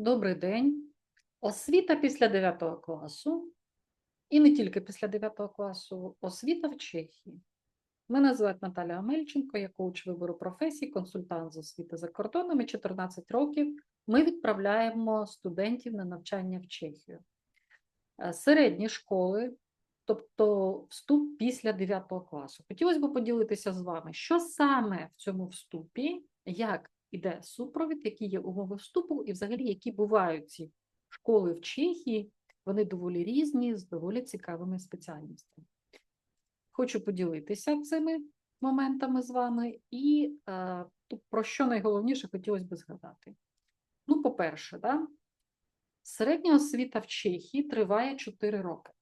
Добрий день. Освіта після 9 класу, і не тільки після 9 класу, освіта в Чехії. Мене звати Наталя Амельченко, я коуч вибору професій, консультант з освіти за кордоном і 14 років ми відправляємо студентів на навчання в Чехію. Е, Середні школи, тобто вступ після 9 класу. Хотілося б поділитися з вами, що саме в цьому вступі, як іде супровід, які є умови вступу, і взагалі, які бувають ці школи в Чехії, вони доволі різні, з доволі цікавими спеціальностями. Хочу поділитися цими моментами з вами, і е, про що найголовніше хотілося б згадати. Ну, по-перше, да, середня освіта в Чехії триває 4 роки.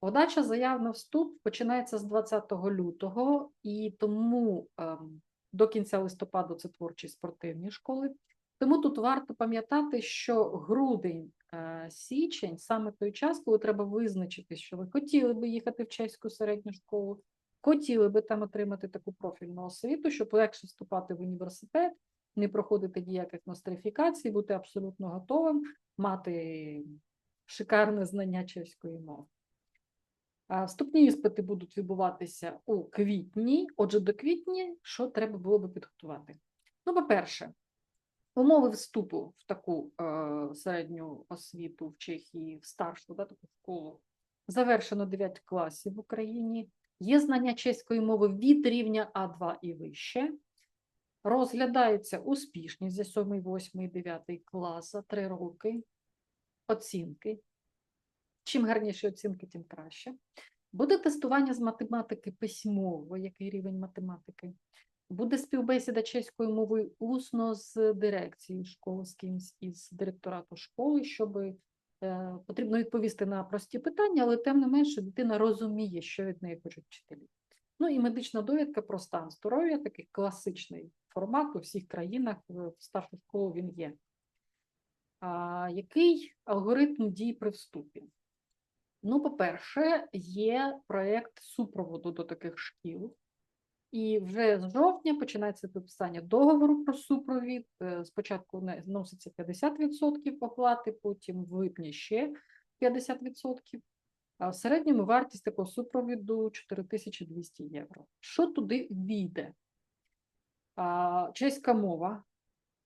Подача заяв на вступ починається з 20 лютого, і тому ем, до кінця листопаду це творчі спортивні школи. Тому тут варто пам'ятати, що грудень, е, січень саме той час, коли треба визначити, що ви хотіли би їхати в чеську середню школу, хотіли би там отримати таку профільну освіту, щоб легше вступати в університет, не проходити ніяких нострифікацій, бути абсолютно готовим, мати шикарне знання чеської мови. Вступні іспити будуть відбуватися у квітні. Отже, до квітня що треба було би підготувати? Ну, по-перше, умови вступу в таку е, середню освіту в Чехії, в старшу да, таку школу, завершено 9 класів в Україні. Є знання чеської мови від рівня А2 і вище. Розглядається успішність за 7, 8, 9 клас за 3 роки. Оцінки. Чим гарніші оцінки, тим краще. Буде тестування з математики письмово, який рівень математики. Буде співбесіда чеською мовою усно з дирекцією школи, з кимсь із директорату школи, щоб е, потрібно відповісти на прості питання, але тим не менше дитина розуміє, що від неї хочуть вчителі. Ну і медична довідка про стан здоров'я, такий класичний формат у всіх країнах в старшу школу він є. А, який алгоритм дій при вступі? Ну, по-перше, є проєкт супроводу до таких шкіл, і вже з жовтня починається підписання договору про супровід. Е, Спочатку зноситься 50% оплати, потім в липні ще 50%. А в середньому вартість такого супровіду 4200 євро. Що туди війде? Чеська мова,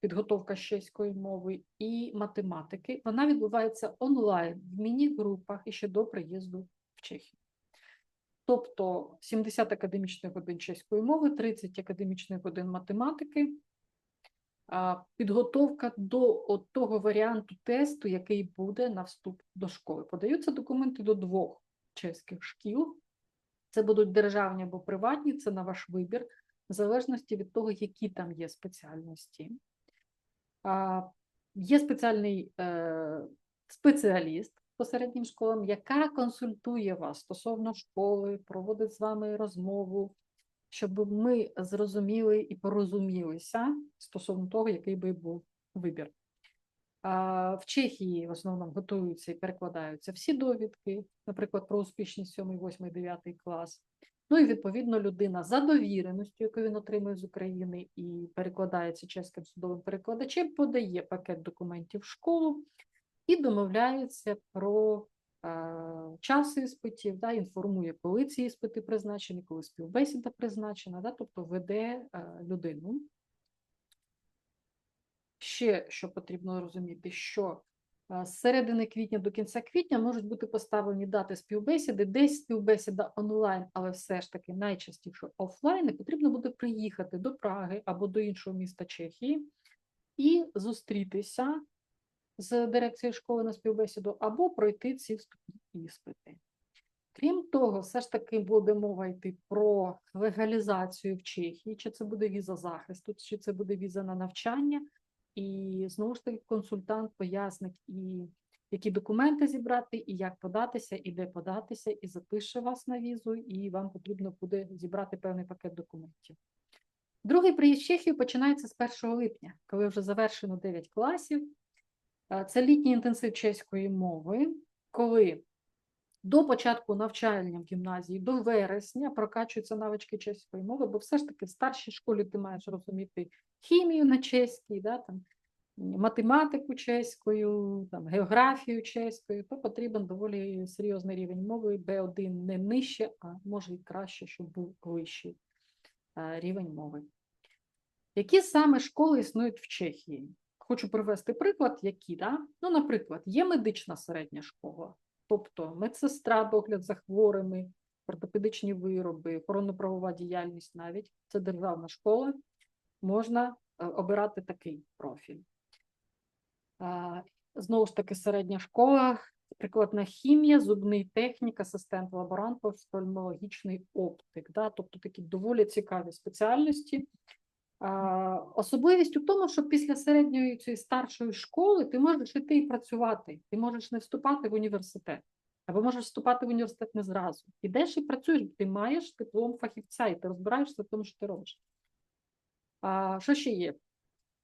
підготовка чеської мови і математики, вона відбувається онлайн в міні-групах і ще до приїзду в Чехію. Тобто 70 академічних годин чеської мови, 30 академічних годин математики, підготовка до от того варіанту тесту, який буде на вступ до школи. Подаються документи до двох чеських шкіл. Це будуть державні або приватні, це на ваш вибір, в залежності від того, які там є спеціальності. Є спеціальний е, спеціаліст по середнім школам, яка консультує вас стосовно школи, проводить з вами розмову, щоб ми зрозуміли і порозумілися стосовно того, який би був вибір. В Чехії в основному готуються і перекладаються всі довідки, наприклад, про успішність 7, 8, 9 клас. Ну і відповідно людина за довіреністю, яку він отримує з України і перекладається чеським судовим перекладачем, подає пакет документів в школу і домовляється про е, час іспитів, да, інформує, коли ці іспити призначені, коли співбесіда призначена, да, тобто веде е, людину. Ще що потрібно розуміти, що з середини квітня до кінця квітня можуть бути поставлені дати співбесіди, десь співбесіда онлайн, але все ж таки найчастіше офлайн, і потрібно буде приїхати до Праги або до іншого міста Чехії і зустрітися з дирекцією школи на співбесіду, або пройти ці вступні іспити. Крім того, все ж таки буде мова йти про легалізацію в Чехії, чи це буде віза захисту, чи це буде віза на навчання. І знову ж таки консультант пояснить, і які документи зібрати, і як податися, і де податися, і запише вас на візу, і вам потрібно буде зібрати певний пакет документів. Другий приїзд в Чехію починається з 1 липня, коли вже завершено 9 класів. Е, Це літній інтенсив чеської мови, коли до початку навчання в гімназії, до вересня прокачуються навички чеської мови, бо все ж таки в старшій школі ти маєш розуміти хімію на чеській, да, там, математику чеською, там, географію чеською, то потрібен доволі серйозний рівень мови B1 не нижче, а може і краще, щоб був вищий рівень мови. Які саме школи існують в Чехії? Хочу привести приклад, які, да? ну, наприклад, є медична середня школа, тобто медсестра, догляд за хворими, ортопедичні вироби, охоронно-правова діяльність навіть це державна школа, можна е, обирати такий профіль. Знову ж таки, середня школа, прикладна хімія, зубний технік, асистент лаборант, офтальмологічний оптик. Да? Тобто такі доволі цікаві спеціальності. Особливість у тому, що після середньої цієї старшої школи ти можеш іти і працювати, ти можеш не вступати в університет, або можеш вступати в університет не зразу. Ідеш і працюєш, ти маєш диплом фахівця, і ти розбираєшся в тому, що ти робиш. А, Що ще є?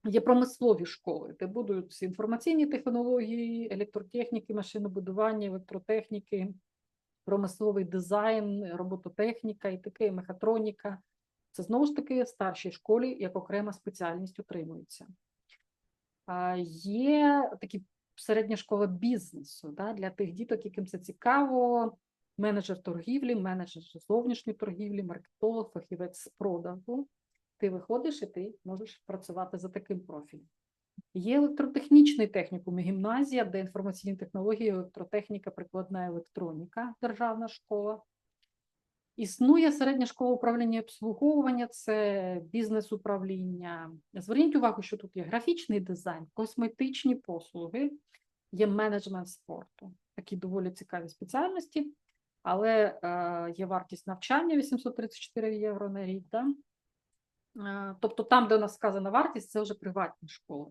Є промислові школи, де будуть інформаційні технології, електротехніки, машинобудування, електротехніки, промисловий дизайн, робототехніка і таке, мехатроніка. Це знову ж таки в старшій школі як окрема спеціальність отримується. Є такі середня школа бізнесу да, для тих діток, яким це цікаво. Менеджер торгівлі, менеджер зовнішньої торгівлі, маркетолог, фахівець з продажу. Ти виходиш і ти можеш працювати за таким профілем. Є електротехнічний технікум і гімназія, де інформаційні технології, електротехніка, прикладна електроніка, державна школа. Існує середня школа управління і обслуговування, це бізнес-управління. Зверніть увагу, що тут є графічний дизайн, косметичні послуги, є менеджмент спорту. Такі доволі цікаві спеціальності, але е, є вартість навчання 834 євро на рік. Да? Е, тобто, там, де у нас сказана вартість, це вже приватні школи.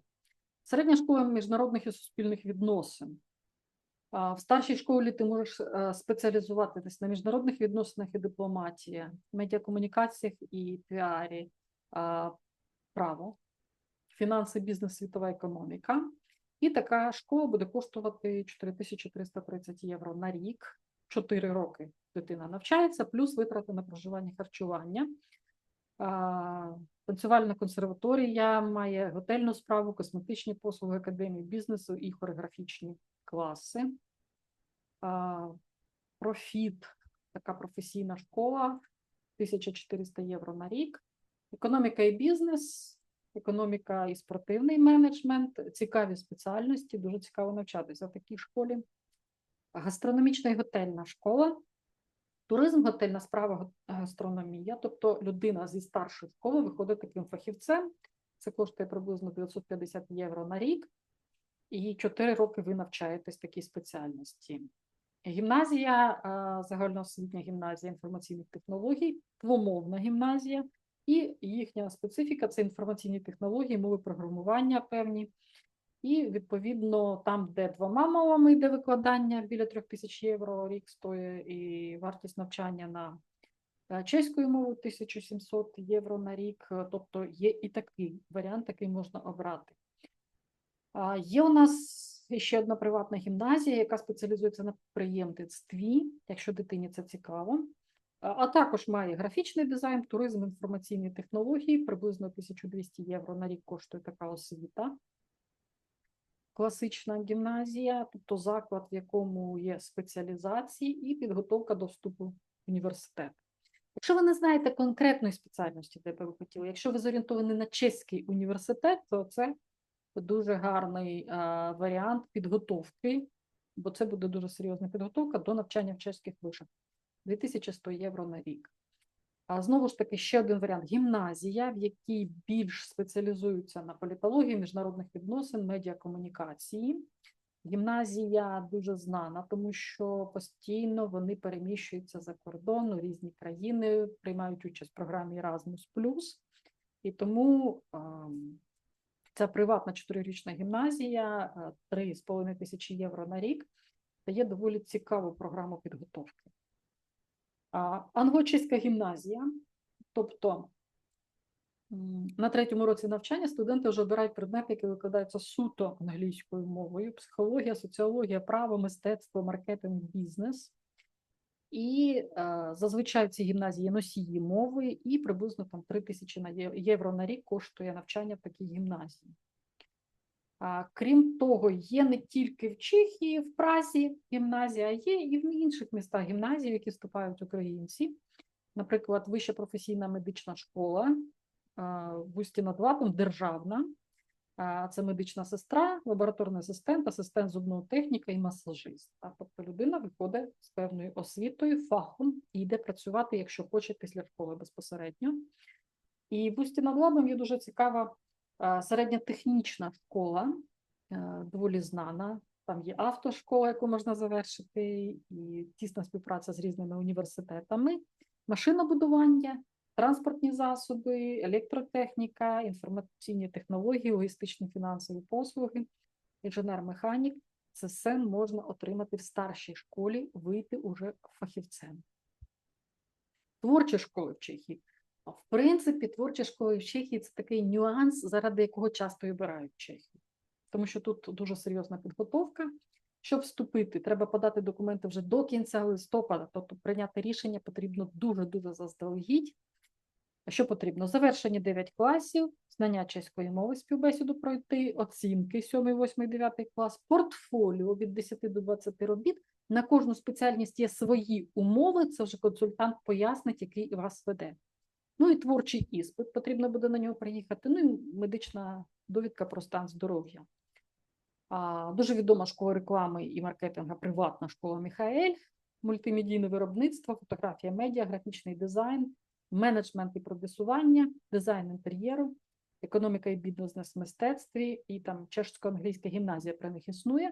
Середня школа міжнародних і суспільних відносин. В старшій школі ти можеш е, спеціалізуватися на міжнародних відносинах і дипломатії, медіакомунікаціях і піарі, право, фінанси, бізнес, світова економіка. І така школа буде коштувати 4330 євро на рік, 4 роки дитина навчається, плюс витрати на проживання харчування. Танцювальна консерваторія має готельну справу, косметичні послуги академії бізнесу і хореографічні класи. Профіт, така професійна школа, 1400 євро на рік. Економіка і бізнес, економіка і спортивний менеджмент, цікаві спеціальності, дуже цікаво навчатися в такій школі. Гастрономічна і готельна школа. Туризм, готельна справа, гастрономія, тобто людина зі старшої школи виходить таким фахівцем. Це коштує приблизно 950 євро на рік, і 4 роки ви навчаєтесь такій спеціальності. Гімназія, загальноосвітня гімназія інформаційних технологій, двомовна гімназія, і їхня специфіка це інформаційні технології, мови програмування певні. І, відповідно, там, де двома мовами йде викладання біля трьох тисяч євро рік стоїть, і вартість навчання на е, чеською мовою 1700 євро на рік. Тобто є і такий варіант, який можна обрати. Є у нас ще одна приватна гімназія, яка спеціалізується на підприємництві, якщо дитині це цікаво. А також має графічний дизайн, туризм, інформаційні технології, приблизно 1200 євро на рік коштує така освіта класична гімназія, тобто заклад, в якому є спеціалізації і підготовка до вступу в університет. Якщо ви не знаєте конкретної спеціальності, де би ви хотіли, якщо ви зорієнтовані на чеський університет, то це дуже гарний а, варіант підготовки, бо це буде дуже серйозна підготовка до навчання в чеських вишах. 2100 євро на рік. А знову ж таки, ще один варіант гімназія, в якій більш спеціалізуються на політології, міжнародних відносин, медіакомунікації. Гімназія дуже знана, тому що постійно вони переміщуються за кордон у різні країни, приймають участь в програмі Erasmus+. І тому ця приватна чотирирічна гімназія, 3,5 тисячі євро на рік, дає доволі цікаву програму підготовки. Англо-чеська гімназія, тобто на третьому році навчання студенти вже обирають предмети, які викладаються суто англійською мовою: психологія, соціологія, право, мистецтво, маркетинг, бізнес. І зазвичай в цій гімназії носії мови, і приблизно там 3 тисячі євро на рік коштує навчання в такій гімназії. Крім того, є не тільки в Чехії, в Празі гімназія, є і в інших містах гімназії, які вступають українці. Наприклад, Вища професійна медична школа в Усті над Латом, державна. Це медична сестра, лабораторний асистент, асистент зубного техніка і масажист. Тобто людина виходить з певною освітою, фахом і йде працювати, якщо хоче, після школи безпосередньо. І в Усті над Лабом є дуже цікава середня технічна школа, е, доволі знана. Там є автошкола, яку можна завершити, і тісна співпраця з різними університетами, машинобудування, транспортні засоби, електротехніка, інформаційні технології, логістичні фінансові послуги, інженер-механік. Це все можна отримати в старшій школі, вийти уже фахівцем. Творчі школи в Чехії. В принципі, творчі школи в Чехії це такий нюанс, заради якого часто обирають Чехію. Тому що тут дуже серйозна підготовка. Щоб вступити, треба подати документи вже до кінця листопада, тобто прийняти рішення потрібно дуже-дуже заздалегідь. А Що потрібно? Завершені 9 класів, знання чеської мови, співбесіду пройти, оцінки 7, 8, 9 клас, портфоліо від 10 до 20 робіт. На кожну спеціальність є свої умови, це вже консультант пояснить, який вас веде. Ну і творчий іспит, потрібно буде на нього приїхати. Ну і медична довідка про стан здоров'я. А, Дуже відома школа реклами і маркетинга, приватна школа Міхаель, мультимедійне виробництво, фотографія медіа, графічний дизайн, менеджмент і продюсування, дизайн інтер'єру, економіка і бізнес мистецтві, і там чешсько-англійська гімназія про них існує.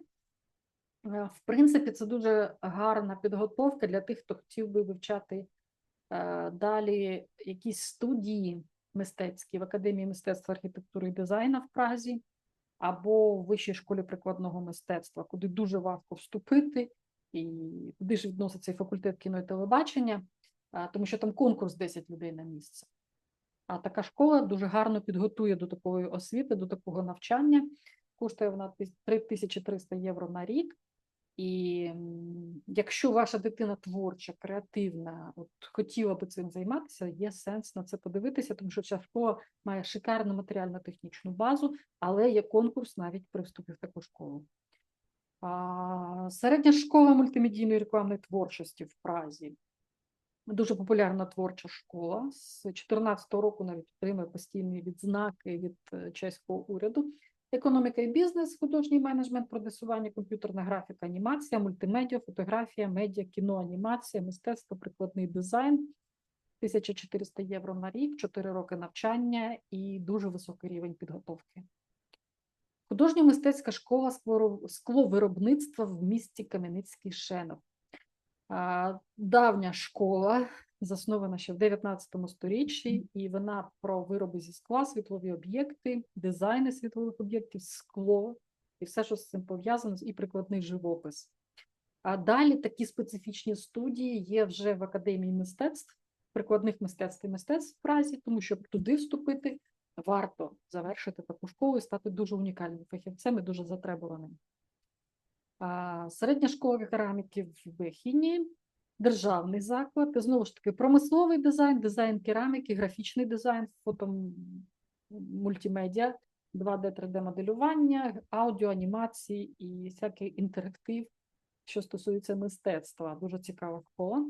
Е, В принципі, це дуже гарна підготовка для тих, хто хотів би вивчати е, далі якісь студії мистецькі в Академії мистецтва архітектури і дизайну в Празі або в Вищій школі прикладного мистецтва, куди дуже важко вступити, і куди ж відноситься і факультет кіно і телебачення, тому що там конкурс 10 людей на місце. А така школа дуже гарно підготує до такої освіти, до такого навчання. Коштує вона 3300 євро на рік. І якщо ваша дитина творча, креативна, от хотіла би цим займатися, є сенс на це подивитися, тому що ця школа має шикарну матеріально-технічну базу, але є конкурс навіть при вступі в таку школу. А, середня школа мультимедійної рекламної творчості в Празі. Дуже популярна творча школа. З 2014 року навіть отримує постійні відзнаки від е, чеського уряду. Економіка і бізнес, художній менеджмент, продюсування, комп'ютерна графіка, анімація, мультимедіа, фотографія, медіа, кіно, анімація, мистецтво, прикладний дизайн. 1400 євро на рік, 4 роки навчання і дуже високий рівень підготовки. Художньо-мистецька школа скворо- скловиробництва в місті Кам'яницький Шенов. Давня школа, заснована ще в 19 сторіччі, і вона про вироби зі скла, світлові об'єкти, дизайни світлових об'єктів, скло і все, що з цим пов'язано, і прикладний живопис. А далі такі специфічні студії є вже в Академії мистецтв, прикладних мистецтв і мистецтв в Празі, тому щоб туди вступити, варто завершити таку школу і стати дуже унікальним фахівцем і дуже затребуваним. Середня школа кераміки в Бехіні, державний заклад, і знову ж таки промисловий дизайн, дизайн кераміки, графічний дизайн, фото мультимедіа, 2D, 3D моделювання, аудіо, анімації і всякий інтерактив, що стосується мистецтва. Дуже цікава школа.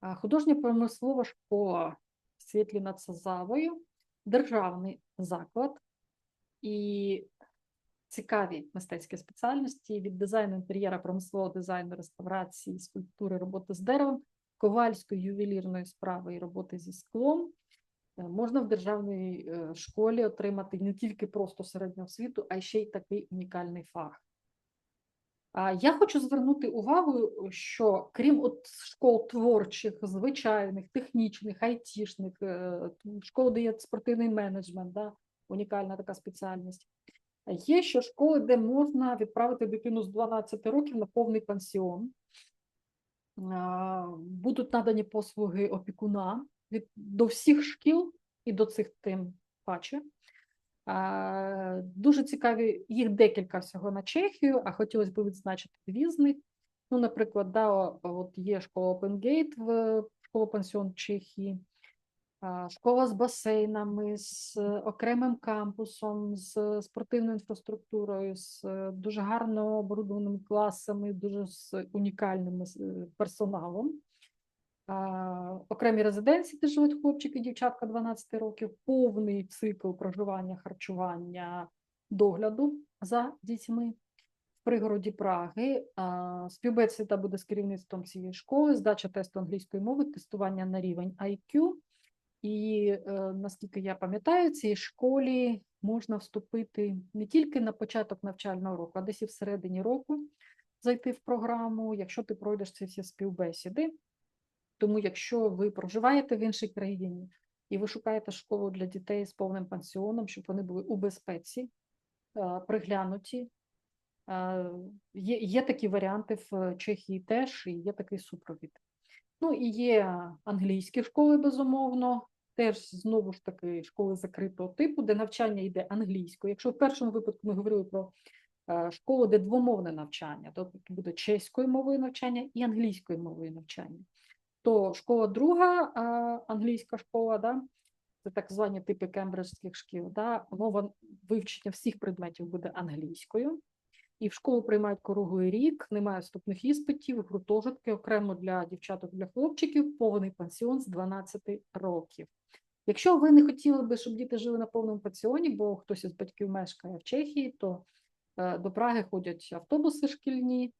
Художня промислова школа Світлі над Сазавою, державний заклад і цікаві мистецькі спеціальності від дизайну інтер'єра, промислового дизайну, реставрації, скульптури, роботи з деревом, ковальської ювелірної справи і роботи зі склом. Е, Можна в державній е, школі отримати не тільки просто середню освіту, а ще й такий унікальний фах. Я хочу звернути увагу, що крім от школ творчих, звичайних, технічних, айтішних, е, школ, де є спортивний менеджмент, да, унікальна така спеціальність. Є ще школи, де можна відправити дитину з 12 років на повний пансіон. Будуть надані послуги опікуна від, до всіх шкіл і до цих тим паче. Дуже цікаві, їх декілька всього на Чехію, а хотілося б відзначити дві з них. Ну, наприклад, да, от є школа Gate в школа пансіон Чехії. Школа з басейнами, з е, окремим кампусом, з спортивною інфраструктурою, з е, дуже гарно оборудованими класами, дуже з унікальним е, персоналом. Окремі резиденції, де живуть хлопчики, дівчатка 12 років, повний цикл проживання, харчування, догляду за дітьми пригороді Праги. Співбесіда буде з керівництвом цієї школи, здача тесту англійської мови, тестування на рівень IQ. І е, наскільки я пам'ятаю, цій школі можна вступити не тільки на початок навчального року, а десь і всередині року зайти в програму, якщо ти пройдеш ці всі співбесіди. Тому, якщо ви проживаєте в іншій країні і ви шукаєте школу для дітей з повним пансіоном, щоб вони були у безпеці, е, приглянуті, е, є, є такі варіанти в Чехії теж, і є такий супровід. Ну і є англійські школи, безумовно, теж знову ж таки школи закритого типу, де навчання йде англійською. Якщо в першому випадку ми говорили про е, школу, де двомовне навчання, тобто буде чеською мовою навчання і англійською мовою навчання, то школа друга, англійська школа, да, це так звані типи кембриджських шкіл, да, мова вивчення всіх предметів буде англійською. І в школу приймають круглий рік, немає вступних іспитів, гуртожитки окремо для дівчаток, для хлопчиків, повний пансіон з 12 років. Якщо ви не хотіли би, щоб діти жили на повному пансіоні, бо хтось із батьків мешкає в Чехії, то е, до Праги ходять автобуси шкільні.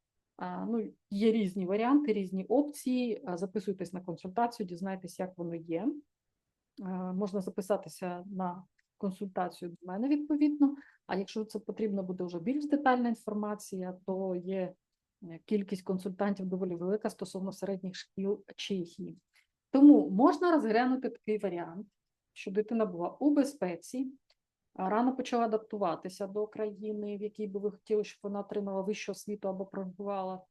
Ну, є різні варіанти, різні опції. Записуйтесь на консультацію, дізнайтесь, як воно є. Можна записатися на консультацію до мене відповідно. А якщо це потрібно буде вже більш детальна інформація, то є е, кількість консультантів доволі велика стосовно середніх шкіл Чехії. Тому можна розглянути такий варіант, що дитина була у безпеці, рано почала адаптуватися до країни, в якій би ви хотіли, щоб вона отримала вищу освіту або проживала,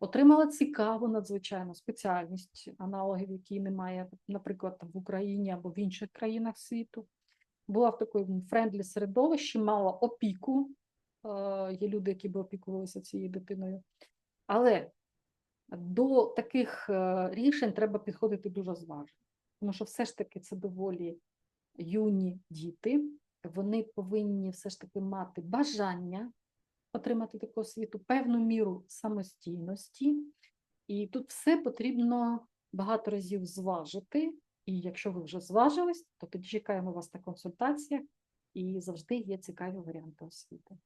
отримала цікаву надзвичайну спеціальність, аналогів, які немає, наприклад, в Україні або в інших країнах світу. Була в такому френдлі середовищі, мала опіку. е, Є люди, які би опікувалися цією дитиною. Але до таких е, рішень треба підходити дуже зважено, тому що все ж таки це доволі юні діти. Вони повинні все ж таки мати бажання отримати таку освіту, певну міру самостійності. І тут все потрібно багато разів зважити. І якщо ви вже зважились, то тоді чекаємо вас на консультаціях, і завжди є цікаві варіанти освіти.